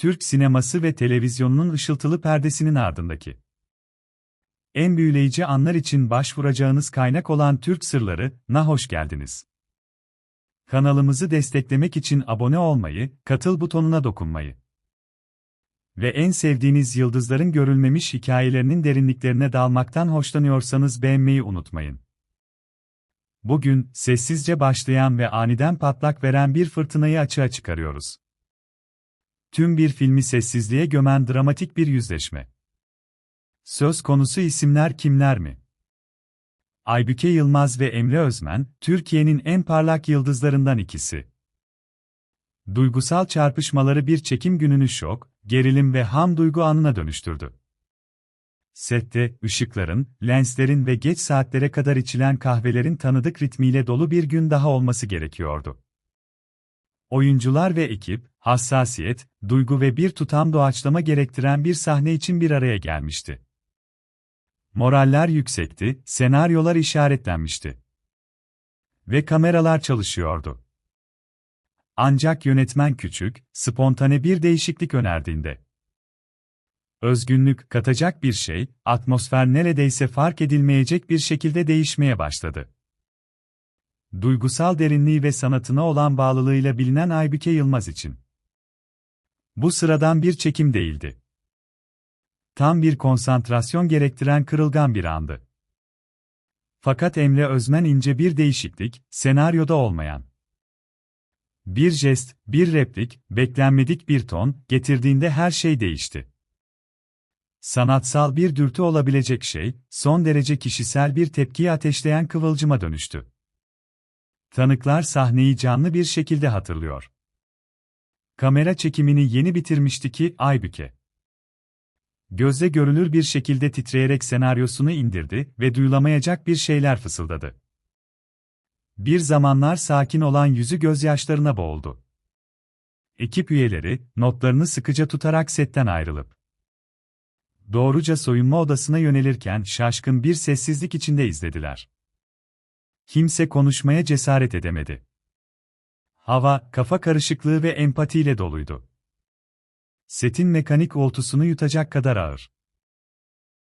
Türk sineması ve televizyonunun ışıltılı perdesinin ardındaki en büyüleyici anlar için başvuracağınız kaynak olan Türk Sırları, na hoş geldiniz. Kanalımızı desteklemek için abone olmayı, katıl butonuna dokunmayı ve en sevdiğiniz yıldızların görülmemiş hikayelerinin derinliklerine dalmaktan hoşlanıyorsanız beğenmeyi unutmayın. Bugün, sessizce başlayan ve aniden patlak veren bir fırtınayı açığa çıkarıyoruz. Tüm bir filmi sessizliğe gömen dramatik bir yüzleşme. Söz konusu isimler kimler mi? Aybüke Yılmaz ve Emre Özmen, Türkiye'nin en parlak yıldızlarından ikisi. Duygusal çarpışmaları bir çekim gününü şok, gerilim ve ham duygu anına dönüştürdü. Sette, ışıkların, lenslerin ve geç saatlere kadar içilen kahvelerin tanıdık ritmiyle dolu bir gün daha olması gerekiyordu. Oyuncular ve ekip, hassasiyet, duygu ve bir tutam doğaçlama gerektiren bir sahne için bir araya gelmişti. Moraller yüksekti, senaryolar işaretlenmişti. Ve kameralar çalışıyordu. Ancak yönetmen küçük, spontane bir değişiklik önerdiğinde özgünlük katacak bir şey, atmosfer neredeyse fark edilmeyecek bir şekilde değişmeye başladı. Duygusal derinliği ve sanatına olan bağlılığıyla bilinen Aybüke Yılmaz için. Bu sıradan bir çekim değildi. Tam bir konsantrasyon gerektiren kırılgan bir andı. Fakat Emre Özmen ince bir değişiklik, senaryoda olmayan. Bir jest, bir replik, beklenmedik bir ton, getirdiğinde her şey değişti. Sanatsal bir dürtü olabilecek şey, son derece kişisel bir tepkiyi ateşleyen kıvılcıma dönüştü. Tanıklar sahneyi canlı bir şekilde hatırlıyor. Kamera çekimini yeni bitirmişti ki Aybüke. Gözle görülür bir şekilde titreyerek senaryosunu indirdi ve duyulamayacak bir şeyler fısıldadı. Bir zamanlar sakin olan yüzü gözyaşlarına boğuldu. Ekip üyeleri, notlarını sıkıca tutarak setten ayrılıp, doğruca soyunma odasına yönelirken şaşkın bir sessizlik içinde izlediler. Kimse konuşmaya cesaret edemedi. Hava, kafa karışıklığı ve empatiyle doluydu. Setin mekanik oltusunu yutacak kadar ağır.